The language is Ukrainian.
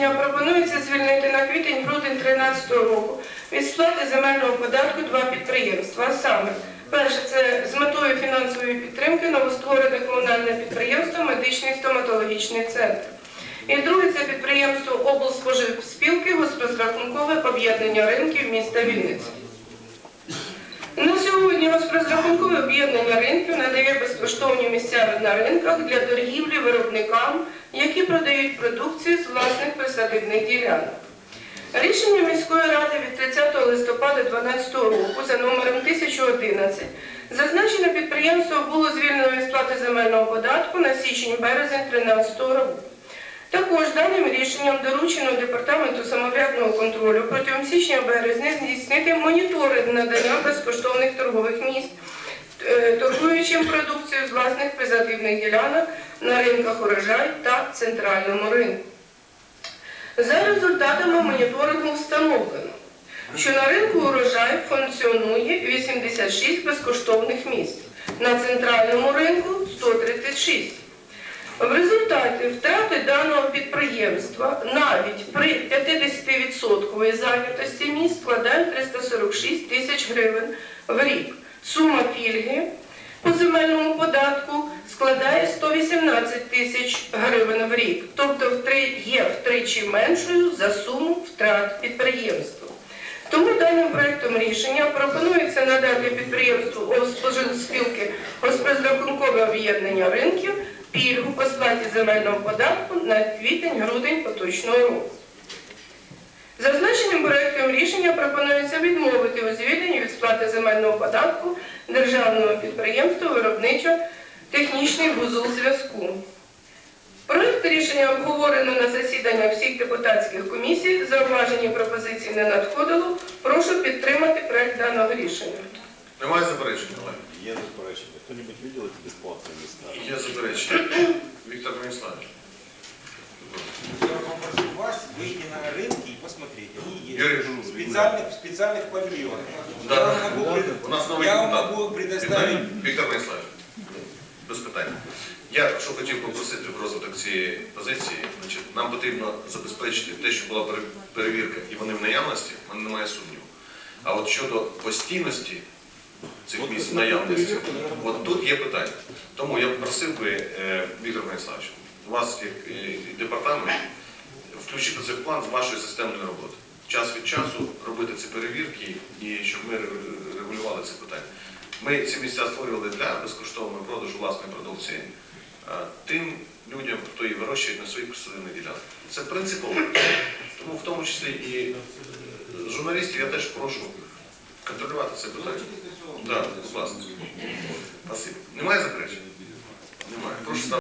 рішення пропонується звільнити на квітень-грудень 2013 року від сплати земельного податку два підприємства. А саме, перше, це з метою фінансової підтримки новостворене комунальне підприємство Медичний стоматологічний центр. І друге це підприємство облспоживспілки госпрозрахункове об'єднання ринків міста Вінниці. На сьогодні госпрозрахункове об'єднання ринків надає безкоштовні місця на ринках для торгівлі виробникам, які продають продукцію з власних присадибних ділянок. Рішення міської ради від 30 листопада 2012 року за номером 1011 зазначене підприємство було звільнено від сплати земельного податку на січень-березень 2013 року. Також даним рішенням доручено департаменту самоврядного контролю протягом січня-березня здійснити моніторинг надання безкоштовних торгових місць е, торгуючим продукцією з власних призативних ділянок на ринках урожай та центральному ринку. За результатами моніторингу встановлено, що на ринку урожай функціонує 86 безкоштовних місць, на центральному ринку 136. В результаті втрати даного підприємства навіть при 50% зайнятості місць складають 346 тисяч гривень в рік. Сума пільги по земельному податку складає 118 тисяч гривень в рік, тобто є втричі меншою за суму втрат підприємства. Тому даним проектом рішення пропонується надати підприємству спілки госпрозрахункове об'єднання ринків пільгу по сплаті земельного податку на квітень-грудень поточного року. Зазначеним проектом рішення пропонується відмовити у звільненні від сплати земельного податку державного підприємства виробничо-технічний вузол зв'язку. Проект рішення обговорено на засіданнях всіх депутатських комісій. Зауважені пропозиції не надходило. Прошу підтримати проект даного рішення. Немає заперечень, колеги? Є заперечення. Хто-нибудь видел эти бесплатные места? Є заперечення. Віктор Брониславович. Я попрошу вас выйти на рынки и посмотреть. Они есть. Юрий, в специальных, в специальных павильонах. Да. Я вам могу, пред- У нас новий я вам депутат. могу предоставить Віктор Брониславович. Що хотів попросити в розвиток цієї позиції, значить, нам потрібно забезпечити те, що була перевірка, і вони в наявності, в мене немає сумніву. А от щодо постійності цих місць наявності, от тут є питання. Тому я просив би, е, Віктор Брониславович, вас як е, департамент включити це в план з вашої системної роботи. Час від часу робити ці перевірки і щоб ми регулювали це питання. Ми ці місця створювали для безкоштовного продажу власної продукції тим людям, хто її вирощує на своїх посадивних ділянках. Це принципово. Тому в тому числі і е, журналістів я теж прошу контролювати це питання. Так, будь. Спасибо. Немає заперечень? Немає. Прошу